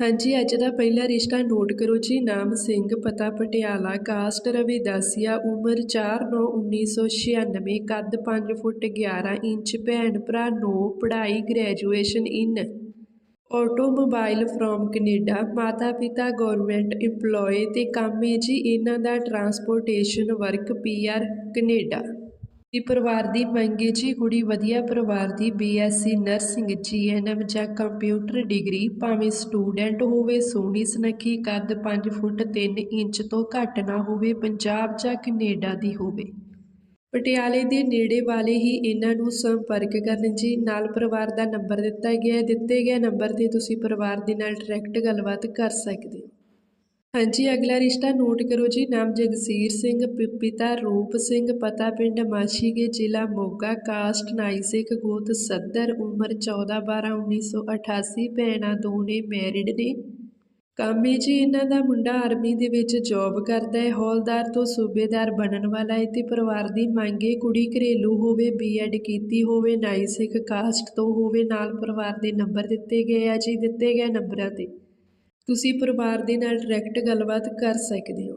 ਹਾਂਜੀ, ਅੱਜ ਦਾ ਪਹਿਲਾ ਰਿਸ਼ਤਾ ਨੋਟ ਕਰੋ ਜੀ। ਨਾਮ ਸਿੰਘ, ਪਤਾ ਪਟਿਆਲਾ, ਕਾਸਟ ਰਵਿਦਾਸੀਆ ਉਮਰ 4/9/1996 ਕੱਦ 5 ਫੁੱਟ 11 ਇੰਚ, ਭੈਣ ਭਰਾ 9 ਪੜ੍ਹਾਈ, graduation in automobile from Canada, ਮਾਤਾ ਪਿਤਾ ਗਵਰਨਮੈਂਟ EMPLOYE ਤੇ ਕੰਮ ਹੈ ਜੀ। ਇਹਨਾਂ ਦਾ ਟਰਾਂਸਪੋਰਟੇਸ਼ਨ ਵਰਕ ਪੀਆਰ ਕੈਨੇਡਾ। ਕਿ ਪਰਿਵਾਰ ਦੀ ਮੰਗੇ ਜੀ ਕੁੜੀ ਵਧੀਆ ਪਰਿਵਾਰ ਦੀ B S C nursing G N M ਜਾਂ ਕੰਪਿਊਟਰ ਡਿਗਰੀ, ਭਾਵੇਂ ਸਟੂਡੈਂਟ ਹੋਵੇ, ਸੋਹਣੀ ਸੁਨੱਖੀ ਕੱਦ 5 ਫੁੱਟ 3 ਇੰਚ ਤੋਂ ਘੱਟ ਨਾ ਹੋਵੇ, ਪੰਜਾਬ ਜਾਂ ਕੈਨੇਡਾ ਦੀ ਹੋਵੇ। ਪਟਿਆਲੇ ਦੇ ਨੇੜੇ ਵਾਲੇ ਹੀ ਇਹਨਾਂ ਨੂੰ ਸੰਪਰਕ ਕਰਨ ਜੀ। ਨਾਲ ਪਰਿਵਾਰ ਦਾ ਨੰਬਰ ਦਿੱਤਾ ਗਿਆ ਹੈ, ਦਿੱਤੇ ਗਏ ਨੰਬਰ ਤੇ ਤੁਸੀਂ ਪਰਿਵਾਰ ਦੇ ਨਾਲ ਡਾਇਰੈਕਟ ਗੱਲਬਾਤ ਕਰ ਸਕਦੇ ਹੋ। ਹਾਂਜੀ, ਅਗਲਾ ਰਿਸ਼ਤਾ ਨੋਟ ਕਰੋ ਜੀ। ਨਾਮ ਜਗਸੀਰ ਸਿੰਘ, ਪਿਤਾ ਰੂਪ ਸਿੰਘ, ਪਤਾ ਪਿੰਡ ਮਾਛੀਗੇ, ਜ਼ਿਲ੍ਹਾ ਮੋਗਾ, ਕਾਸਟ ਨਾਈ ਸਿੱਖ ਗੋਤ ਸੱਦਰ ਉਮਰ 14 12 1988 ਭੈਣਾਂ ਦੋ ਨੇ ਮੈਰਿਡ ਨੇ। ਕੰਮ ਜੀ, ਇਹਨਾਂ ਦਾ ਮੁੰਡਾ ਆਰਮੀ ਦੇ ਵਿੱਚ ਜੌਬ ਕਰਦਾ ਹੈ। ਹੌਲਦਾਰ ਤੋਂ ਸੂਬੇਦਾਰ ਬਣਨ ਵਾਲਾ ਹੈ ਤੇ ਪਰਿਵਾਰ ਦੀ ਮੰਗ ਹੈ ਕੁੜੀ ਘਰੇਲੂ ਹੋਵੇ ਬੀਐਡ ਕੀਤੀ ਹੋਵੇ ਨਾਈ ਸਿੱਖ ਕਾਸਟ ਤੋਂ ਹੋਵੇ, ਨਾਲ ਪਰਿਵਾਰ ਦੇ ਨੰਬਰ ਦਿੱਤੇ ਗਏ ਆ ਜੀ। ਦਿੱਤੇ ਗਏ ਨੰਬਰਾਂ ਤੇ ਤੁਸੀਂ ਪਰਿਵਾਰ ਦੇ ਨਾਲ ਡਾਇਰੈਕਟ ਗੱਲਬਾਤ ਕਰ ਸਕਦੇ ਹੋ।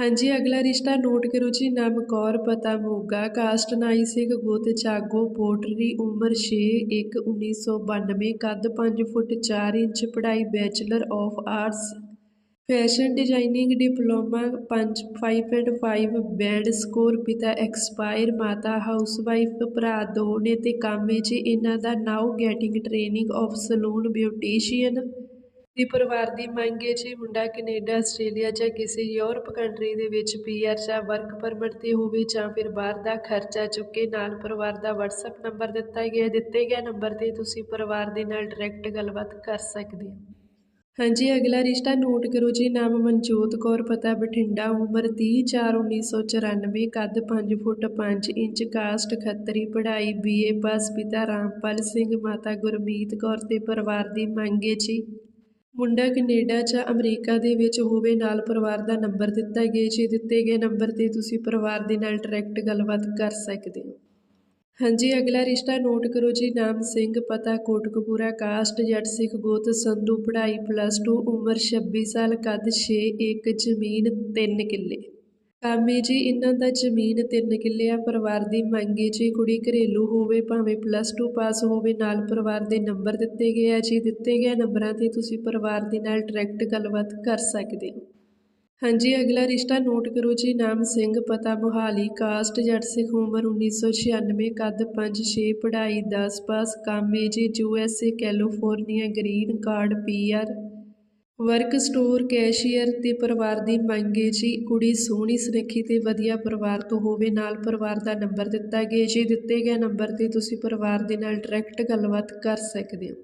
ਹਾਂਜੀ, ਅਗਲਾ ਰਿਸ਼ਤਾ ਨੋਟ ਕਰੋ ਜੀ। ਨਾਮ ਕੌਰ, ਪਤਾ ਮੋਗਾ। ਕਾਸਟ ਨਾਈ ਸਿੰਘ, ਗੋਤ ਜਾਗੋ, ਪੋਟਰੀ ਉਮਰ 6 1 1992 ਕੱਦ 5 ਫੁੱਟ 4 ਇੰਚ, ਪੜ੍ਹਾਈ bachelor of arts, fashion designing, diploma 5 5.5 band score ਪਿਤਾ ਐਕਸਪਾਇਰ, ਮਾਤਾ ਹਾਊਸਵਾਈਫ, ਭਰਾ ਦੋ ਨੇ ਤੇ ਕੰਮ ਜੀ। ਇਹਨਾਂ ਦਾ now getting training of salon beautician. ਦੀ ਪਰਿਵਾਰ ਦੀ ਮੰਗ ਹੈ ਜੀ ਮੁੰਡਾ ਕੈਨੇਡਾ, ਆਸਟ੍ਰੇਲੀਆ ਜਾਂ ਕਿਸੇ ਯੂਰਪ ਕੰਟਰੀ ਦੇ ਵਿੱਚ ਪੀਆਰ ਜਾਂ ਵਰਕ ਪਰਮਿਟ ਤੇ ਹੋਵੇ ਜਾਂ ਫਿਰ ਬਾਹਰ ਦਾ ਖਰਚਾ ਚੁੱਕੇ ਨਾਲ ਪਰਿਵਾਰ ਦਾ WhatsApp ਨੰਬਰ ਦਿੱਤਾ ਗਿਆ, ਦਿੱਤੇ ਗਏ ਨੰਬਰ ਤੇ ਤੁਸੀਂ ਪਰਿਵਾਰ ਦੇ ਨਾਲ ਡਾਇਰੈਕਟ ਗੱਲਬਾਤ ਕਰ ਸਕਦੇ ਹੋ। ਹਾਂਜੀ, ਅਗਲਾ ਰਿਸ਼ਤਾ ਨੋਟ ਕਰੋ ਜੀ, ਨਾਮ ਮਨਜੋਤ ਕੌਰ, ਪਤਾ ਬਠਿੰਡਾ, ਉਮਰ 30 4 1994 ਕੱਦ 5 ਫੁੱਟ 5 ਇੰਚ, ਕਾਸਟ ਖੱਤਰੀ, ਪੜ੍ਹਾਈ ਬੀਏ ਪਾਸ ਪਿਤਾ ਰਾਮਪਾਲ ਸਿੰਘ, ਮਾਤਾ ਗੁਰਮੀਤ ਕੌਰ ਤੇ ਪਰਿਵਾਰ ਦੀ ਮੰਗ ਹੈ ਜੀ। ਮੁੰਡਾ ਕਨੇਡਾ ਜਾਂ ਅਮਰੀਕਾ ਦੇ ਵਿੱਚ ਹੋਵੇ, ਨਾਲ ਪਰਿਵਾਰ ਦਾ ਨੰਬਰ ਦਿੱਤਾ ਗਿਆ। ਜੀ ਦਿੱਤੇ ਗਏ ਨੰਬਰ ਤੇ ਤੁਸੀਂ ਪਰਿਵਾਰ ਦੇ ਨਾਲ ਡਾਇਰੈਕਟ ਗੱਲਬਾਤ ਕਰ ਸਕਦੇ ਹੋ। ਹਾਂਜੀ, ਅਗਲਾ ਰਿਸ਼ਤਾ ਨੋਟ ਕਰੋ ਜੀ। ਨਾਮ ਸਿੰਘ, ਪਤਾ ਕੋਟਕਪੂਰਾ, ਕਾਸਟ ਜੱਟ ਸਿੱਖ ਗੋਤ, ਸੰਧੂ, ਪੜ੍ਹਾਈ ਪਲੱਸ 2 ਉਮਰ 26 ਸਾਲ, ਕੱਦ 6 ਇੱਕ, ਜ਼ਮੀਨ 3 ਕਿੱਲੇ। ਕਾਮੇ ਜੀ ਇਹਨਾਂ ਦਾ ਜ਼ਮੀਨ ਤਿੰਨ ਕਿੱਲੇ ਆ ਪਰਿਵਾਰ ਦੀ ਮੰਗੇ ਜੀ। ਕੁੜੀ ਘਰੇਲੂ ਹੋਵੇ ਭਾਵੇਂ ਪਲੱਸ 2 ਪਾਸ ਹੋਵੇ, ਨਾਲ ਪਰਿਵਾਰ ਦੇ ਨੰਬਰ ਦਿੱਤੇ ਗਏ ਆ ਜੀ। ਦਿੱਤੇ ਗਏ ਨੰਬਰਾਂ ਤੇ ਤੁਸੀਂ ਪਰਿਵਾਰ ਦੇ ਨਾਲ ਡਾਇਰੈਕਟ ਗੱਲਬਾਤ ਕਰ ਸਕਦੇ ਹੋ। ਹਾਂਜੀ, ਅਗਲਾ ਰਿਸ਼ਤਾ ਨੋਟ ਕਰੋ ਜੀ। ਨਾਮ ਸਿੰਘ, ਪਤਾ ਮੋਹਾਲੀ ਕਾਸਟ ਜੱਟ ਸਿੱਖ, ਉਮਰ 1996 ਕੱਦ 5-6 ਪੜ੍ਹਾਈ 10 ਪਾਸ ਕਾਮੇ ਜੀ U S A California green card P R work store, cashier ਤੇ ਪਰਿਵਾਰ ਦੀ ਮੰਗ ਹੈ ਜੀ। ਕੁੜੀ ਸੋਹਣੀ, ਸੁਨੱਖੀ ਤੇ ਵਧੀਆ ਪਰਿਵਾਰ ਤੋਂ ਹੋਵੇ, ਨਾਲ ਪਰਿਵਾਰ ਦਾ ਨੰਬਰ ਦਿੱਤਾ ਗਿਆ ਜੀ। ਦਿੱਤੇ ਗਏ ਨੰਬਰ ਤੇ ਤੁਸੀਂ ਪਰਿਵਾਰ ਦੇ ਨਾਲ ਡਾਇਰੈਕਟ ਗੱਲਬਾਤ ਕਰ ਸਕਦੇ ਹੋ।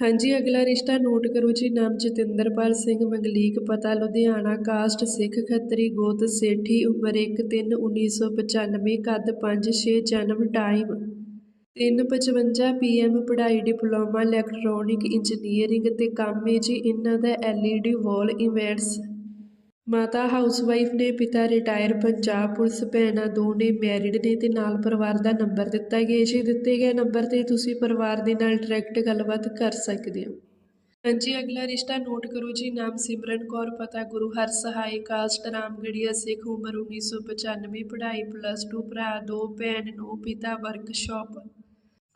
ਹਾਂਜੀ, ਅਗਲਾ ਰਿਸ਼ਤਾ ਨੋਟ ਕਰੋ ਜੀ। ਨਾਮ ਜਤਿੰਦਰਪਾਲ ਸਿੰਘ ਮੰਗਲੀਕ, ਪਤਾ ਲੁਧਿਆਣਾ, ਕਾਸਟ ਸਿੱਖ ਖੱਤਰੀ, ਗੋਤ ਸੇਠੀ, ਉਮਰ 1 3 1995 ਕੱਦ 5 6 ਜਨਮ, ਟਾਈਮ ਤਿੰਨ ਪਚਵੰਜਾ ਪੀ ਐੱਮ ਪੜ੍ਹਾਈ ਡਿਪਲੋਮਾ ਇਲੈਕਟ੍ਰੋਨਿਕ ਇੰਜੀਨੀਅਰਿੰਗ ਅਤੇ ਕੰਮ ਏ ਜੀ ਇਹਨਾਂ ਦਾ L E D wall events. ਮਾਤਾ ਹਾਊਸਵਾਈਫ ਨੇ, ਪਿਤਾ ਰਿਟਾਇਰ ਪੰਜਾਬ ਪੁਲਿਸ, ਭੈਣਾਂ ਦੋ ਨੇ ਮੈਰਿਡ ਨੇ ਤੇ ਨਾਲ ਪਰਿਵਾਰ ਦਾ ਨੰਬਰ ਦਿੱਤਾ ਗਿਆ ਜੀ। ਦਿੱਤੇ ਗਏ ਨੰਬਰ ਤੇ ਤੁਸੀਂ ਪਰਿਵਾਰ ਦੇ ਨਾਲ ਡਾਇਰੈਕਟ ਗੱਲਬਾਤ ਕਰ ਸਕਦੇ ਹੋ। ਹਾਂਜੀ, ਅਗਲਾ ਰਿਸ਼ਤਾ ਨੋਟ ਕਰੋ ਜੀ। ਨਾਮ ਸਿਮਰਨ ਕੌਰ, ਪਤਾ ਗੁਰੂ ਹਰ ਸਹਾਈ ਕਾਸਟ ਰਾਮਗੜੀਆ, ਸਿੱਖ ਉਮਰ 1995 ਪੜ੍ਹਾਈ ਪਲੱਸ 2 ਭਰਾ ਦੋ, ਭੈਣ ਨੂੰ, ਪਿਤਾ ਵਰਕਸ਼ਾਪ।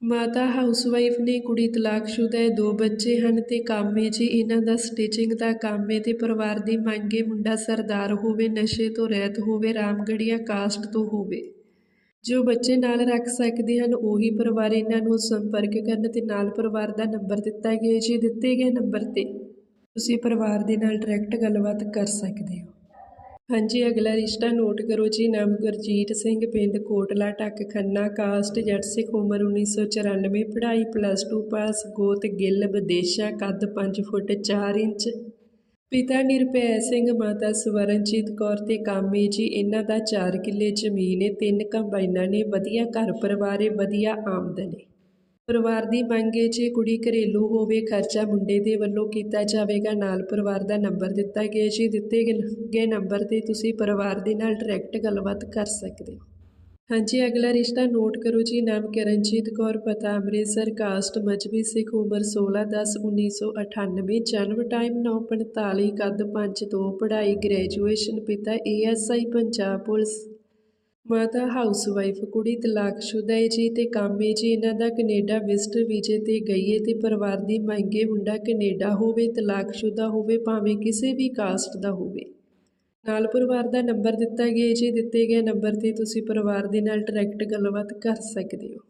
ਮਾਤਾ ਹਾਊਸਵਾਈਫ ਨੇ ਕੁੜੀ ਤਲਾਕਸ਼ੁਦਾ ਹੈ ਦੋ ਬੱਚੇ ਹਨ ਤੇ ਕੰਮ ਹੈ ਜੀ, ਇਹਨਾਂ ਦਾ ਸਟਿਚਿੰਗ ਦਾ ਕੰਮ ਹੈ ਤੇ ਪਰਿਵਾਰ ਦੀ ਮੰਗ ਹੈ ਮੁੰਡਾ ਸਰਦਾਰ ਹੋਵੇ, ਨਸ਼ੇ ਤੋਂ ਰਹਿਤ ਹੋਵੇ ਰਾਮਗੜੀਆ ਕਾਸਟ ਤੋਂ ਹੋਵੇ। ਜੋ ਬੱਚੇ ਨਾਲ ਰੱਖ ਸਕਦੇ ਹਨ, ਉਹੀ ਪਰਿਵਾਰ ਇਹਨਾਂ ਨੂੰ ਸੰਪਰਕ ਕਰਨ ਤੇ ਨਾਲ ਪਰਿਵਾਰ ਦਾ ਨੰਬਰ ਦਿੱਤਾ ਗਿਆ ਜੀ ਦਿੱਤੇ ਗਏ ਨੰਬਰ ਤੇ ਤੁਸੀਂ ਪਰਿਵਾਰ ਦੇ ਨਾਲ ਡਾਇਰੈਕਟ ਗੱਲਬਾਤ ਕਰ ਸਕਦੇ ਹੋ। ਹਾਂਜੀ, ਅਗਲਾ ਰਿਸ਼ਤਾ ਨੋਟ ਕਰੋ ਜੀ। ਨਾਮ ਗੁਰਜੀਤ ਸਿੰਘ, ਪਿੰਡ ਕੋਟਲਾ, ਢੱਕ ਖੰਨਾ, ਕਾਸਟ ਜੱਟ, ਸਿੱਖ ਉਮਰ 1994 ਪੜ੍ਹਾਈ ਪਲੱਸ 2 ਪਾਸ ਗੋਤ, ਗਿੱਲ, ਵਿਦੇਸ਼ਾ, ਕੱਦ 5 ਫੁੱਟ 4 ਇੰਚ। ਪਿਤਾ ਨਿਰਭੈ ਸਿੰਘ, ਮਾਤਾ ਸਵਰਨਜੀਤ ਕੌਰ ਤੇ ਕਾਮੇ ਜੀ। ਇਹਨਾਂ ਦਾ 4 ਕਿੱਲੇ ਜ਼ਮੀਨ ਹੈ ਤਿੰਨ ਕੰਬਾਈਨਾਂ ਨੇ, ਵਧੀਆ ਘਰ ਪਰਿਵਾਰ ਹੈ ਵਧੀਆ ਆਮਦਨ ਹੈ ਪਰਿਵਾਰ ਦੀ ਮੰਗ ਹੈ ਜੇ ਕੁੜੀ ਘਰੇਲੂ ਹੋਵੇ, ਖਰਚਾ ਮੁੰਡੇ ਦੇ ਵੱਲੋਂ ਕੀਤਾ ਜਾਵੇਗਾ। ਨਾਲ ਪਰਿਵਾਰ ਦਾ ਨੰਬਰ ਦਿੱਤਾ ਗਿਆ ਜੀ ਦਿੱਤੇ ਗਏ- ਨੰਬਰ ਤੇ ਤੁਸੀਂ ਪਰਿਵਾਰ ਦੇ ਨਾਲ ਡਾਇਰੈਕਟ ਗੱਲਬਾਤ ਕਰ ਸਕਦੇ ਹੋ। ਹਾਂਜੀ, ਅਗਲਾ ਰਿਸ਼ਤਾ ਨੋਟ ਕਰੋ ਜੀ। ਨਾਮ ਕਰਨਜੀਤ ਕੌਰ, ਪਤਾ ਅੰਮ੍ਰਿਤਸਰ, ਕਾਸਟ ਮਜਬੀ ਸਿੱਖ, ਉਮਰ 16 10 1998 ਜਨਮ ਟਾਈਮ 9:45 ਕੱਦ 5'2 ਪੜ੍ਹਾਈ, ਗ੍ਰੈਜੂਏਸ਼ਨ, ਪਿਤਾ A S I Punjab police. ਮਾਤਾ ਹਾਊਸਵਾਈਫ ਕੁੜੀ ਤਲਾਕਸ਼ੁਦਾ ਏ ਜੀ ਤੇ ਕੰਮ ਏ ਜੀ। ਇਹਨਾਂ ਦਾ ਕੈਨੇਡਾ ਵਿਜ਼ਟ ਵੀਜ਼ੇ ਤੇ ਗਈ ਏ ਤੇ ਪਰਿਵਾਰ ਦੀ ਮੰਗੇ ਮੁੰਡਾ ਕੈਨੇਡਾ ਹੋਵੇ ਤਲਾਕਸ਼ੁਦਾ ਹੋਵੇ, ਭਾਵੇਂ ਕਿਸੇ ਵੀ ਕਾਸਟ ਦਾ ਹੋਵੇ। ਨਾਲ ਪਰਿਵਾਰ ਦਾ ਨੰਬਰ ਦਿੱਤਾ ਗਿਆ ਜੀ। ਦਿੱਤੇ ਗਏ ਨੰਬਰ ਤੇ ਤੁਸੀਂ ਪਰਿਵਾਰ ਦੇ ਨਾਲ ਡਾਇਰੈਕਟ ਗੱਲਬਾਤ ਕਰ ਸਕਦੇ ਹੋ।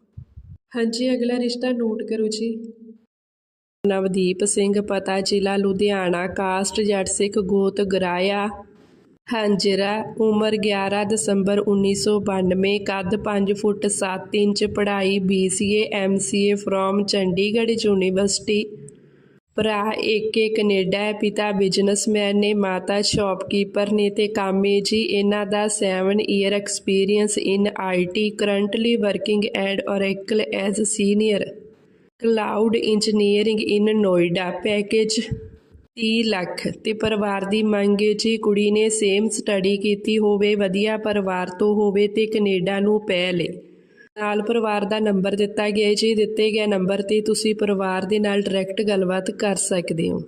ਹਾਂਜੀ, ਅਗਲਾ ਰਿਸ਼ਤਾ ਨੋਟ ਕਰੋ ਜੀ। ਨਵਦੀਪ ਸਿੰਘ ਪਤਾ ਜ਼ਿਲ੍ਹਾ ਲੁਧਿਆਣਾ, ਕਾਸਟ ਜੱਟ ਸਿੱਖ ਗੋਤ ਗਰਾਇਆ। ਹਾਂਜਰਾ, ਉਮਰ 11 ਦਸੰਬਰ 1992 ਕੱਦ 5 ਫੁੱਟ 7 ਇੰਚ, ਪੜ੍ਹਾਈ BCA MCA from Chandigarh university. ਭਰਾ ਏਕੇ ਕੈਨੇਡਾ ਹੈ, ਪਿਤਾ ਬਿਜ਼ਨਸਮੈਨ ਨੇ, ਮਾਤਾ ਸ਼ਾਪਕੀਪਰ ਨੇ ਤੇ ਕਾਮੇ ਜੀ, ਇਹਨਾਂ ਦਾ 7 year experience in IT currently working at Oracle as senior cloud engineering in Noida package 30 lakh ਤੇ ਪਰਿਵਾਰ ਦੀ ਮੰਗ ਹੈ ਜੀ ਕੁੜੀ ਨੇ ਸੇਮ ਸਟੱਡੀ ਕੀਤੀ ਹੋਵੇ, ਵਧੀਆ ਪਰਿਵਾਰ ਤੋਂ ਹੋਵੇ ਤੇ ਕੈਨੇਡਾ ਨੂੰ ਪੈ ਲੇ। ਨਾਲ ਪਰਿਵਾਰ ਦਾ ਨੰਬਰ ਦਿੱਤਾ ਗਿਆ ਜੀ ਦਿੱਤੇ ਗਏ ਨੰਬਰ ਤੇ ਤੁਸੀਂ ਪਰਿਵਾਰ ਦੇ ਨਾਲ ਡਾਇਰੈਕਟ ਗੱਲਬਾਤ ਕਰ ਸਕਦੇ ਹੋ।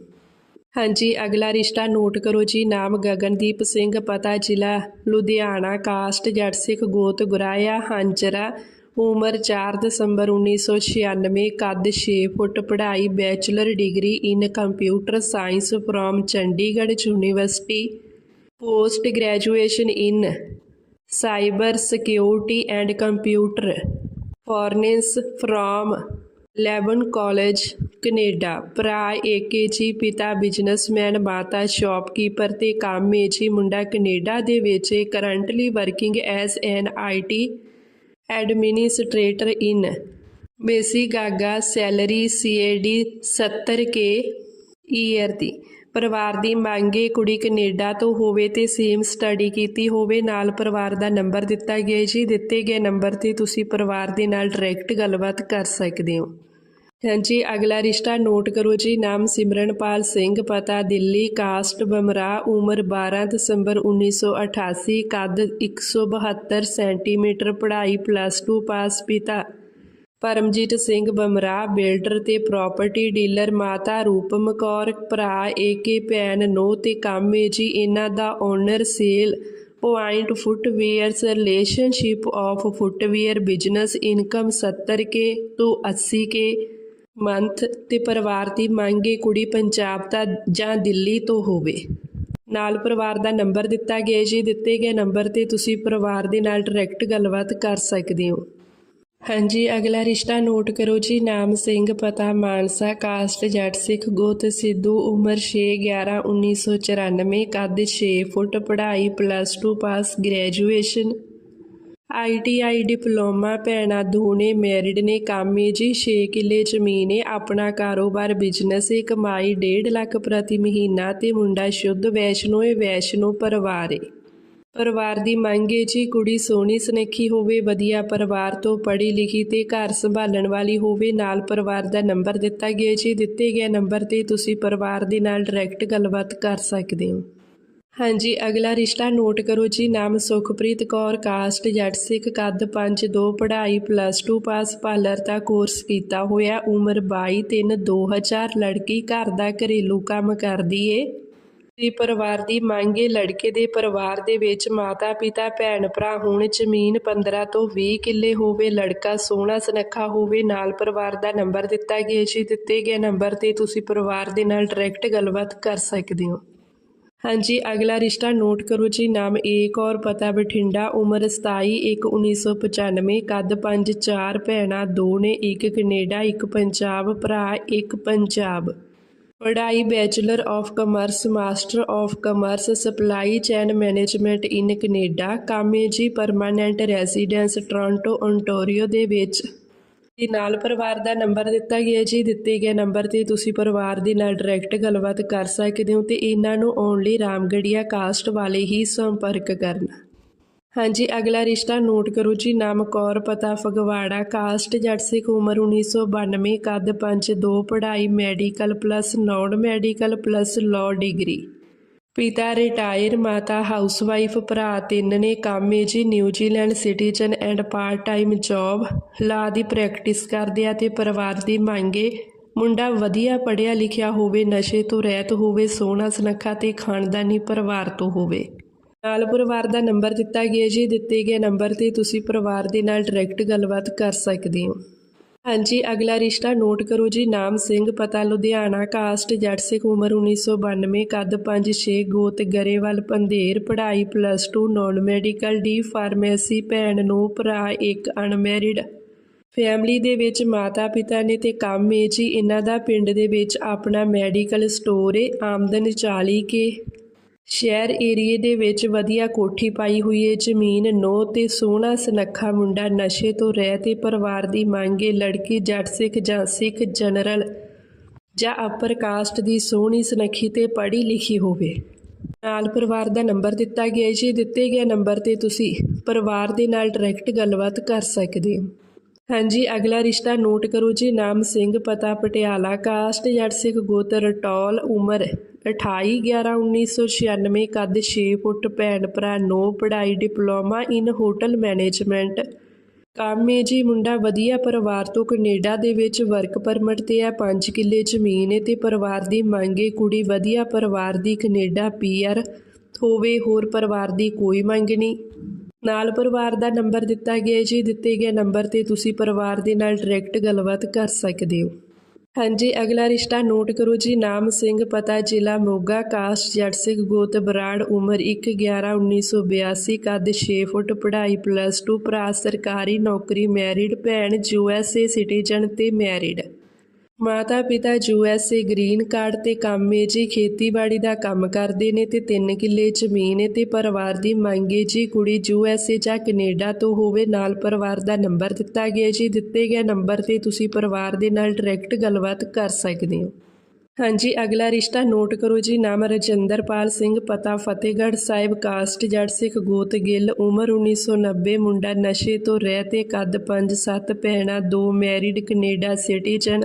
ਹਾਂਜੀ, ਅਗਲਾ ਰਿਸ਼ਤਾ ਨੋਟ ਕਰੋ ਜੀ। ਨਾਮ ਗਗਨਦੀਪ ਸਿੰਘ, ਪਤਾ ਜ਼ਿਲ੍ਹਾ ਲੁਧਿਆਣਾ, ਕਾਸਟ ਜੱਟ ਸਿੱਖ ਗੋਤ ਗੁਰਾਇਆ ਹਾਂਜਰਾ ਉਮਰ 4 ਦਸੰਬਰ 1996 ਕੱਦ 6 ਫੁੱਟ, ਪੜ੍ਹਾਈ bachelor degree in computer science from Chandigarh university, post graduation in cyber security and computer forensics from Lambton college, Canada. ਭਰਾ ਏਕੇ ਜੀ, ਪਿਤਾ ਬਿਜ਼ਨਸਮੈਨ, ਮਾਤਾ ਸ਼ਾਪਕੀਪਰ ਤੇ ਕਾਮੇ ਜੀ ਮੁੰਡਾ ਕੈਨੇਡਾ ਦੇ ਵਿੱਚ currently working as an IT administrator in Mississauga salary CAD 70 K year ਦੀ। ਪਰਿਵਾਰ ਦੀ ਮੰਗੇ ਕੁੜੀ ਕੈਨੇਡਾ ਤੋਂ ਹੋਵੇ ਤੇ ਸੇਮ ਸਟੱਡੀ ਕੀਤੀ ਹੋਵੇ, ਨਾਲ ਪਰਿਵਾਰ ਦਾ ਨੰਬਰ ਦਿੱਤਾ ਗਿਆ ਜੀ। ਦਿੱਤੇ ਗਏ ਨੰਬਰ ਤੇ ਤੁਸੀਂ ਪਰਿਵਾਰ ਦੇ ਨਾਲ ਡਾਇਰੈਕਟ ਗੱਲਬਾਤ ਕਰ ਸਕਦੇ ਹੋ। ਹਾਂਜੀ, ਅਗਲਾ ਰਿਸ਼ਤਾ ਨੋਟ ਕਰੋ ਜੀ। ਨਾਮ ਸਿਮਰਨਪਾਲ ਸਿੰਘ, ਪਤਾ ਦਿੱਲੀ, ਕਾਸਟ ਬਮਰਾ ਉਮਰ 12 ਦਸੰਬਰ 1988 ਕੱਦ 172 ਸੈਂਟੀਮੀਟਰ, ਪੜ੍ਹਾਈ ਪਲੱਸ 2 ਪਾਸ ਪਿਤਾ ਪਰਮਜੀਤ ਸਿੰਘ ਬਮਰਾ ਬਿਲਡਰ ਤੇ ਪ੍ਰਾਪਰਟੀ ਡੀਲਰ, ਮਾਤਾ ਰੂਪਮ ਕੌਰ, ਭਰਾ ਏਕੇ ਭੈਣ ਨੋ ਤੇ ਕਾਮੇ ਜੀ। ਇਹਨਾਂ ਦਾ owner sale, point footwears relationship of footwear, business, income 70 K ਤੋਂ 80 ਕੇ ਮੰਥ ਤੇ ਪਰਿਵਾਰ ਦੀ ਮੰਗੇ ਕੁੜੀ ਪੰਜਾਬ ਦਾ ਜਾਂ ਦਿੱਲੀ ਤੋਂ ਹੋਵੇ। ਨਾਲ ਪਰਿਵਾਰ ਦਾ ਨੰਬਰ ਦਿੱਤਾ ਗਿਆ ਜੀ। ਦਿੱਤੇ ਗਏ ਨੰਬਰ ਤੇ ਤੁਸੀਂ ਪਰਿਵਾਰ ਦੇ ਨਾਲ ਡਾਇਰੈਕਟ ਗੱਲਬਾਤ ਕਰ ਸਕਦੇ ਹੋ। ਹਾਂਜੀ, ਅਗਲਾ ਰਿਸ਼ਤਾ ਨੋਟ ਕਰੋ ਜੀ। ਨਾਮ ਸਿੰਘ, ਪਤਾ ਮਾਨਸਾ, ਕਾਸਟ ਜੱਟ ਸਿੱਖ, ਗੋਤ ਸਿੱਧੂ, ਉਮਰ 6 11 1994 ਕੱਦ 6 ਫੁੱਟ, ਪੜ੍ਹਾਈ plus 2 pass graduation ITI diploma ਭੈਣਾਂ ਦੋਨੇ ਮੈਰਿਡ ਨੇ ਕਾਮੇ ਜੀ 6 ਕਿੱਲੇ ਜ਼ਮੀਨ ਏ ਆਪਣਾ ਕਾਰੋਬਾਰ ਬਿਜ਼ਨਸ ਏ ਕਮਾਈ 1.5 ਲੱਖ ਪ੍ਰਤੀ ਮਹੀਨਾ ਤੇ ਮੁੰਡਾ ਸ਼ੁੱਧ ਵੈਸ਼ਨੋ ਏ ਵੈਸ਼ਨੋ ਪਰਿਵਾਰ। ਏ ਪਰਿਵਾਰ ਦੀ ਮੰਗ ਏ ਜੀ, ਕੁੜੀ ਸੋਹਣੀ ਸੁਨੱਖੀ ਹੋਵੇ, ਵਧੀਆ ਪਰਿਵਾਰ ਤੋਂ ਪੜ੍ਹੀ ਲਿਖੀ ਤੇ ਘਰ ਸੰਭਾਲਣ ਵਾਲੀ ਹੋਵੇ, ਨਾਲ ਪਰਿਵਾਰ ਦਾ ਨੰਬਰ ਦਿੱਤਾ ਗਿਆ ਜੀ, ਦਿੱਤੇ ਗਏ ਨੰਬਰ ਤੇ ਤੁਸੀਂ ਪਰਿਵਾਰ ਦੇ ਨਾਲ ਡਾਇਰੈਕਟ ਗੱਲਬਾਤ ਕਰ ਸਕਦੇ ਹੋ। ਹਾਂਜੀ, ਅਗਲਾ ਰਿਸ਼ਤਾ ਨੋਟ ਕਰੋ ਜੀ। ਨਾਮ ਸੁਖਪ੍ਰੀਤ ਕੌਰ, ਕਾਸਟ ਜੱਟ ਸਿੱਖ, ਕੱਦ 5'2 ਪੜ੍ਹਾਈ ਪਲੱਸ 2 ਪਾਸ ਪਾਰਲਰ ਦਾ ਕੋਰਸ ਕੀਤਾ ਹੋਇਆ। ਉਮਰ 22/3/2000 ਲੜਕੀ ਘਰ ਦਾ ਘਰੇਲੂ ਕੰਮ ਕਰਦੀ ਏ। ਦੀ ਪਰਿਵਾਰ ਦੀ ਮੰਗ ਏ, ਲੜਕੇ ਦੇ ਪਰਿਵਾਰ ਦੇ ਵਿੱਚ ਮਾਤਾ, ਪਿਤਾ, ਭੈਣ, ਭਰਾ ਹੋਣ, ਜ਼ਮੀਨ 15 ਤੋਂ 20 ਕਿੱਲੇ ਹੋਵੇ, ਲੜਕਾ ਸੋਹਣਾ ਸੁਨੱਖਾ ਹੋਵੇ, ਨਾਲ ਪਰਿਵਾਰ ਦਾ ਨੰਬਰ ਦਿੱਤਾ ਗਿਆ ਜੀ। ਦਿੱਤੇ ਗਏ ਨੰਬਰ ਤੇ ਤੁਸੀਂ ਪਰਿਵਾਰ ਦੇ ਨਾਲ ਡਾਇਰੈਕਟ ਗੱਲਬਾਤ ਕਰ ਸਕਦੇ ਹੋ। ਹਾਂਜੀ, ਅਗਲਾ ਰਿਸ਼ਤਾ ਨੋਟ ਕਰੋ ਜੀ, ਨਾਮ ਏਕ ਔਰ ਪਤਾ ਬਠਿੰਡਾ, ਉਮਰ 27 1 1995 ਕੱਦ 5 4 ਭੈਣਾਂ, ਦੋ ਨੇ, ਇੱਕ ਕੈਨੇਡਾ, ਇੱਕ ਪੰਜਾਬ, ਭਰਾ, ਇੱਕ ਪੰਜਾਬ। ਪੜ੍ਹਾਈ bachelor of commerce, master of commerce, supply chain management in Canada ਕੰਮ ਜੀ ਪਰਮਾਨੈਂਟ ਰੈਜ਼ੀਡੈਂਸ, ਟੋਰਾਂਟੋ ਓਨਟਾਰੀਓ ਦੇ ਵਿੱਚ। ਤੇ ਨਾਲ ਪਰਿਵਾਰ ਦਾ ਨੰਬਰ ਦਿੱਤਾ ਗਿਆ ਜੀ, ਦਿੱਤੇ ਗਏ ਨੰਬਰ ਤੇ ਤੁਸੀਂ ਪਰਿਵਾਰ ਦੇ ਨਾਲ ਡਾਇਰੈਕਟ ਗੱਲਬਾਤ ਕਰ ਸਕਦੇ ਹੋ ਤੇ ਇਹਨਾਂ ਨੂੰ ਓਨਲੀ ਰਾਮਗੜੀਆ ਕਾਸਟ ਵਾਲੇ ਹੀ ਸੰਪਰਕ ਕਰਨਾ। ਹਾਂਜੀ, ਅਗਲਾ ਰਿਸ਼ਤਾ ਨੋਟ ਕਰੋ ਜੀ, ਨਾਮ ਕੌਰ, ਪਤਾ ਫਗਵਾੜਾ ਕਾਸਟ ਜੱਟ ਸਿੱਖ ਉਮਰ 1992 ਕੱਦ 5'2 ਪੜ੍ਹਾਈ medical plus non medical plus law degree ਪਿਤਾ ਰਿਟਾਇਰ, ਮਾਤਾ ਹਾਊਸਵਾਈਫ, ਭਰਾ ਤਿੰਨ ਨੇ ਕੰਮ ਹੈ ਜੀ New Zealand citizen and part time job. Law the practice ਕਰਦੇ ਆ ਤੇ ਪਰਿਵਾਰ ਦੀ ਮੰਗੇ, ਮੁੰਡਾ ਵਧੀਆ ਪੜ੍ਹਿਆ ਲਿਖਿਆ ਹੋਵੇ, ਨਸ਼ੇ ਤੋਂ ਰਹਿਤ ਹੋਵੇ, ਸੋਹਣਾ ਸੁਨੱਖਾ ਤੇ ਖਾਨਦਾਨੀ ਪਰਿਵਾਰ ਤੋਂ ਹੋਵੇ। ਨਾਲ ਪਰਿਵਾਰ ਦਾ ਨੰਬਰ ਦਿੱਤਾ ਗਿਆ ਜੀ, ਦਿੱਤੇ ਗਏ ਨੰਬਰ ਤੇ ਤੁਸੀਂ ਪਰਿਵਾਰ ਦੇ ਨਾਲ ਡਾਇਰੈਕਟ ਗੱਲਬਾਤ ਕਰ ਸਕਦੇ ਹੋ। ਹਾਂਜੀ, ਅਗਲਾ ਰਿਸ਼ਤਾ ਨੋਟ ਕਰੋ ਜੀ। ਨਾਮ ਸਿੰਘ, ਪਤਾ ਲੁਧਿਆਣਾ, ਕਾਸਟ, ਜੱਟ ਸਿੱਖ, ਉਮਰ 1992 ਕੱਦ 5'6 ਗੋਤ ਗਰੇਵਾਲ, ਪੰਧੇਰ, ਪੜ੍ਹਾਈ plus 2 non medical D pharmacy ਭੈਣ ਨੂੰ, ਭਰਾ ਇੱਕ ਅਨਮੈਰਿਡ ਫੈਮਿਲੀ ਦੇ ਵਿੱਚ ਮਾਤਾ ਪਿਤਾ ਨੇ ਤੇ ਕੰਮ ਹੈ ਜੀ। ਇਹਨਾਂ ਦਾ ਪਿੰਡ ਦੇ ਵਿੱਚ ਆਪਣਾ ਮੈਡੀਕਲ ਸਟੋਰ ਹੈ ਆਮਦਨ 40 ਕੇ ਸ਼ਹਿਰ ਏਰੀਏ ਦੇ ਵਿੱਚ ਵਧੀਆ ਕੋਠੀ ਪਾਈ ਹੋਈ ਹੈ ਜ਼ਮੀਨ ਨੋ ਤੇ ਸੋਹਣਾ ਸੁਨੱਖਾ ਮੁੰਡਾ ਨਸ਼ੇ ਤੋਂ ਰਹਿ ਤੇ ਪਰਿਵਾਰ ਦੀ ਮੰਗੇ ਲੜਕੀ ਜੱਟ ਸਿੱਖ ਜਾਂ ਸਿੱਖ ਜਨਰਲ ਜਾਂ ਅਪਰ ਕਾਸਟ ਦੀ ਸੋਹਣੀ ਸੁਨੱਖੀ ਤੇ ਪੜ੍ਹੀ ਲਿਖੀ ਹੋਵੇ। ਨਾਲ ਪਰਿਵਾਰ ਦਾ ਨੰਬਰ ਦਿੱਤਾ ਗਿਆ ਜੀ ਦਿੱਤੇ ਗਏ ਨੰਬਰ ਤੇ ਤੁਸੀਂ ਪਰਿਵਾਰ ਦੇ ਨਾਲ ਡਾਇਰੈਕਟ ਗੱਲਬਾਤ ਕਰ ਸਕਦੇ ਹੋ। ਹਾਂਜੀ, ਅਗਲਾ ਰਿਸ਼ਤਾ ਨੋਟ ਕਰੋ ਜੀ। ਨਾਮ ਸਿੰਘ, ਪਤਾ ਪਟਿਆਲਾ, ਕਾਸਟ ਜੱਟ ਸਿੱਖ ਗੋਤਰ, ਟੌਲ, ਉਮਰ 28 11 1996 ਕੱਦ 6 ਫੁੱਟ, ਭੈਣ, ਭਰਾ, ਨੋ, ਪੜ੍ਹਾਈ, ਡਿਪਲੋਮਾ ਇਨ ਹੋਟਲ ਮੈਨੇਜਮੈਂਟ। ਕੰਮ ਹੈ ਜੀ, ਮੁੰਡਾ ਵਧੀਆ ਪਰਿਵਾਰ ਤੋਂ ਕੈਨੇਡਾ ਦੇ ਵਿੱਚ ਵਰਕ ਪਰਮਿਟ ਤੇ ਹੈ 5 ਕਿੱਲੇ ਜ਼ਮੀਨ ਹੈ ਤੇ ਪਰਿਵਾਰ ਦੀ ਮੰਗ ਮੰਗੇ ਕੁੜੀ ਵਧੀਆ ਪਰਿਵਾਰ ਦੀ ਕੈਨੇਡਾ ਪੀਆਰ ਹੋਵੇ, ਹੋਰ ਪਰਿਵਾਰ ਦੀ ਕੋਈ ਮੰਗ ਨਹੀਂ। ਨਾਲ ਪਰਿਵਾਰ ਦਾ ਨੰਬਰ ਦਿੱਤਾ ਗਿਆ ਜੀ ਦਿੱਤੇ ਗਏ ਨੰਬਰ ਤੇ ਤੁਸੀਂ ਪਰਿਵਾਰ ਦੇ ਨਾਲ ਡਾਇਰੈਕਟ ਗੱਲਬਾਤ ਕਰ ਸਕਦੇ ਹੋ। ਹਾਂਜੀ, ਅਗਲਾ ਰਿਸ਼ਤਾ ਨੋਟ ਕਰੋ ਜੀ। ਨਾਮ ਸਿੰਘ, ਪਤਾ ਜ਼ਿਲ੍ਹਾ ਮੋਗਾ ਕਾਸਟ ਜੱਟ ਸਿੰਘ, ਗੋਤ, ਬਰਾੜ, ਉਮਰ 1 11 1982 ਕੱਦ 6 ਫੁੱਟ, ਪੜ੍ਹਾਈ ਪਲੱਸ 2 ਭਰਾ, ਸਰਕਾਰੀ ਨੌਕਰੀ ਮੈਰਿਡ ਭੈਣ ਯੂਐਸਏ ਸਿਟੀਜ਼ਨ ਤੇ ਮੈਰਿਡ ਮਾਤਾ ਪਿਤਾ ਯੂਐਸਏ ਗ੍ਰੀਨ ਕਾਰਡ ਤੇ ਕੰਮ ਹੈ ਜੀ, ਖੇਤੀਬਾੜੀ ਦਾ ਕੰਮ ਕਰਦੇ ਨੇ ਤੇ 3 ਕਿੱਲੇ ਜ਼ਮੀਨ ਹੈ ਤੇ ਪਰਿਵਾਰ ਦੀ ਮੰਗ ਹੈ ਜੀ, ਕੁੜੀ ਯੂਐਸਏ ਜਾਂ ਕੈਨੇਡਾ ਤੋਂ ਹੋਵੇ, ਨਾਲ ਪਰਿਵਾਰ ਦਾ ਨੰਬਰ ਦਿੱਤਾ ਗਿਆ ਜੀ, ਦਿੱਤੇ ਗਏ ਨੰਬਰ ਤੇ ਤੁਸੀਂ ਪਰਿਵਾਰ ਦੇ ਨਾਲ ਡਾਇਰੈਕਟ ਗੱਲਬਾਤ ਕਰ ਸਕਦੇ ਹੋ। ਹਾਂਜੀ, ਅਗਲਾ ਰਿਸ਼ਤਾ ਨੋਟ ਕਰੋ ਜੀ, ਨਾਮ ਰਜਿੰਦਰਪਾਲ ਸਿੰਘ, ਪਤਾ ਫਤਿਹਗੜ੍ਹ ਸਾਹਿਬ, ਕਾਸਟ ਜੜ ਸਿੱਖ, ਗੋਤ ਗਿੱਲ, ਉਮਰ 1990 ਮੁੰਡਾ ਨਸ਼ੇ ਤੋਂ ਰਹਿ ਤੇ ਕੱਦ 5-7 ਭੈਣਾਂ ਦੋ, ਮੈਰਿਡ ਕੈਨੇਡਾ ਸਿਟੀਜ਼ਨ।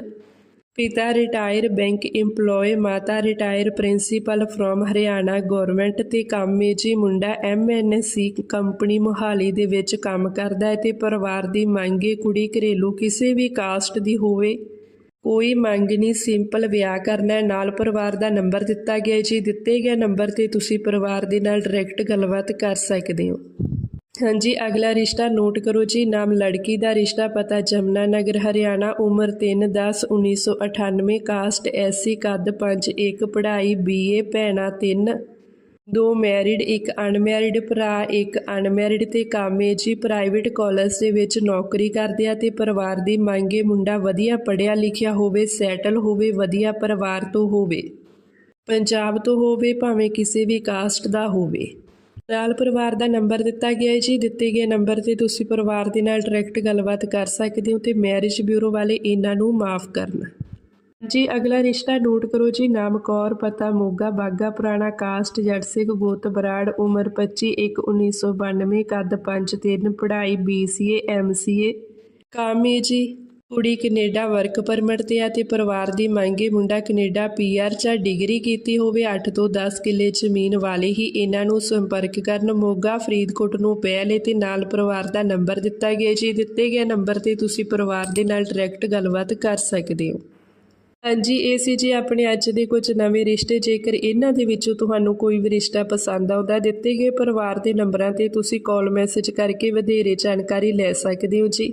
ਪਿਤਾ ਰਿਟਾਇਰ ਬੈਂਕ EMPLOYE ਮਾਤਾ retire principal from Haryana government ਤੇ ਕੰਮ ਹੈ ਜੀ ਮੁੰਡਾ MNC ਕੰਪਨੀ ਮੋਹਾਲੀ ਦੇ ਵਿੱਚ ਕੰਮ ਕਰਦਾ ਹੈ ਤੇ ਪਰਿਵਾਰ ਦੀ ਮੰਗ ਹੈ ਕੁੜੀ ਘਰੇਲੂ ਕਿਸੇ ਵੀ ਕਾਸਟ ਦੀ ਹੋਵੇ। ਕੋਈ ਮੰਗ ਨਹੀਂ ਸਿੰਪਲ ਵਿਆਹ ਕਰਨਾ ਨਾਲ ਪਰਿਵਾਰ ਦਾ ਨੰਬਰ ਦਿੱਤਾ ਗਿਆ ਜੀ, ਦਿੱਤੇ ਗਏ ਨੰਬਰ ਤੇ ਤੁਸੀਂ ਪਰਿਵਾਰ ਦੇ ਨਾਲ ਡਾਇਰੈਕਟ ਗੱਲਬਾਤ ਕਰ ਸਕਦੇ ਹੋ। ਹਾਂਜੀ, ਅਗਲਾ ਰਿਸ਼ਤਾ ਨੋਟ ਕਰੋ ਜੀ। ਨਾਮ ਲੜਕੀ ਦਾ ਰਿਸ਼ਤਾ ਪਤਾ, ਜਮਨਾ ਨਗਰ, ਹਰਿਆਣਾ, ਉਮਰ 3 10 1998 ਕਾਸਟ ਐਸਸੀ ਕੱਦ 5 1 ਪੜ੍ਹਾਈ ਬੀਏ ਭੈਣਾਂ 3 ਦੋ, ਮੈਰਿਡ, ਇੱਕ, ਅਨਮੈਰਿਡ ਭਰਾ, ਇੱਕ, ਅਨਮੈਰਿਡ ਤੇ ਕਾਮੇ ਜੀ। ਪ੍ਰਾਈਵੇਟ ਕਾਲਜ ਦੇ ਵਿੱਚ ਨੌਕਰੀ ਕਰਦੇ ਆ ਤੇ ਪਰਿਵਾਰ ਦੀ ਮੰਗੇ ਮੁੰਡਾ ਵਧੀਆ ਪੜ੍ਹਿਆ ਲਿਖਿਆ ਹੋਵੇ, ਸੈਟਲ ਹੋਵੇ, ਵਧੀਆ ਪਰਿਵਾਰ ਤੋਂ ਹੋਵੇ, ਪੰਜਾਬ ਤੋਂ ਹੋਵੇ, ਭਾਵੇਂ ਕਿਸੇ ਵੀ ਕਾਸਟ ਦਾ ਹੋਵੇ। ਨਾਲ ਪਰਿਵਾਰ ਦਾ ਨੰਬਰ ਦਿੱਤਾ ਗਿਆ ਹੈ ਜੀ। ਦਿੱਤੇ ਗਏ ਨੰਬਰ ਤੇ ਤੁਸੀਂ ਪਰਿਵਾਰ ਦੇ ਨਾਲ ਡਾਇਰੈਕਟ ਗੱਲਬਾਤ ਕਰ ਸਕਦੇ ਹੋ ਤੇ ਮੈਰਿਜ ਬਿਊਰੋ ਵਾਲੇ ਇਹਨਾਂ ਨੂੰ ਮਾਫ ਕਰਨ। ਜੀ ਅਗਲਾ ਰਿਸ਼ਤਾ ਨੋਟ ਕਰੋ ਜੀ। ਨਾਮ ਕੌਰ, ਪਤਾ ਮੋਗਾ ਬਾਗਾ ਪੁਰਾਣਾ ਕਾਸਟ ਜੱਟ ਸਿੰਘ ਗੋਤ, ਬਰਾੜ, ਉਮਰ 25 1 1992 ਕੱਦ 5 3 ਪੜ੍ਹਾਈ BCA MCA ਕੰਮ ਹੈ ਜੀ। ਕੁੜੀ ਕੈਨੇਡਾ ਵਰਕ ਪਰਮਿਟ ਤੇ ਆ ਤੇ ਪਰਿਵਾਰ ਦੀ ਮੰਗੇ ਮੁੰਡਾ ਕੈਨੇਡਾ ਪੀਆਰ ਜਾਂ ਡਿਗਰੀ ਕੀਤੀ ਹੋਵੇ 8 ਤੋਂ 10 ਕਿੱਲੇ ਜ਼ਮੀਨ ਵਾਲੇ ਹੀ ਇਹਨਾਂ ਨੂੰ ਸੰਪਰਕ ਕਰਨ ਮੋਗਾ ਫਰੀਦਕੋਟ ਨੂੰ ਪਹਿਲੇ ਤੇ ਨਾਲ ਪਰਿਵਾਰ ਦਾ ਨੰਬਰ ਦਿੱਤਾ ਗਿਆ। ਜੀ ਦਿੱਤੇ ਗਏ ਨੰਬਰ ਤੇ ਤੁਸੀਂ ਪਰਿਵਾਰ ਦੇ ਨਾਲ ਡਾਇਰੈਕਟ ਗੱਲਬਾਤ ਕਰ ਸਕਦੇ ਹੋ। ਹਾਂਜੀ, ਇਹ ਸੀ ਜੀ ਆਪਣੇ ਅੱਜ ਦੇ ਕੁਝ ਨਵੇਂ ਰਿਸ਼ਤੇ। ਜੇਕਰ ਇਹਨਾਂ ਦੇ ਵਿੱਚੋਂ ਤੁਹਾਨੂੰ ਕੋਈ ਵੀ ਰਿਸ਼ਤਾ ਪਸੰਦ ਆਉਂਦਾ, ਦਿੱਤੇ ਗਏ ਪਰਿਵਾਰ ਦੇ ਨੰਬਰਾਂ ਤੇ ਤੁਸੀਂ ਕਾਲ ਮੈਸੇਜ ਕਰਕੇ ਵਧੇਰੇ ਜਾਣਕਾਰੀ ਲੈ ਸਕਦੇ ਹੋ ਜੀ।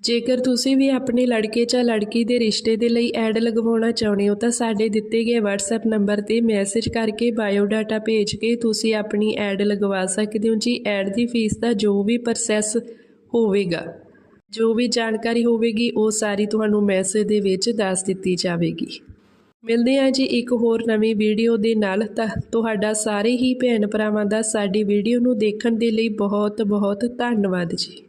ਜੇਕਰ ਤੁਸੀਂ ਵੀ ਆਪਣੇ ਲੜਕੇ ਜਾਂ ਲੜਕੀ ਦੇ ਰਿਸ਼ਤੇ ਦੇ ਲਈ ਐਡ ਲਗਵਾਉਣਾ ਚਾਹੁੰਦੇ ਹੋ ਤਾਂ ਸਾਡੇ ਦਿੱਤੇ ਗਏ WhatsApp ਨੰਬਰ ਤੇ ਮੈਸੇਜ ਕਰਕੇ ਬਾਇਓਡਾਟਾ ਭੇਜ ਕੇ ਤੁਸੀਂ ਆਪਣੀ ਐਡ ਲਗਵਾ ਸਕਦੇ ਹੋ ਜੀ। ਐਡ ਦੀ ਫੀਸ ਦਾ ਜੋ ਵੀ ਪ੍ਰੋਸੈਸ ਹੋਵੇਗਾ, ਜੋ ਵੀ ਜਾਣਕਾਰੀ ਹੋਵੇਗੀ, ਉਹ ਸਾਰੀ ਤੁਹਾਨੂੰ ਮੈਸੇਜ ਦੇ ਵਿੱਚ ਦੱਸ ਦਿੱਤੀ ਜਾਵੇਗੀ। ਮਿਲਦੇ ਹਾਂ ਜੀ ਇੱਕ ਹੋਰ ਨਵੀਂ ਵੀਡੀਓ ਦੇ ਨਾਲ। ਤਾਂ ਤੁਹਾਡਾ ਸਾਰੇ ਹੀ ਭੈਣ ਭਰਾਵਾਂ ਦਾ ਸਾਡੀ ਵੀਡੀਓ ਨੂੰ ਦੇਖਣ ਦੇ ਲਈ ਬਹੁਤ ਬਹੁਤ ਧੰਨਵਾਦ ਜੀ।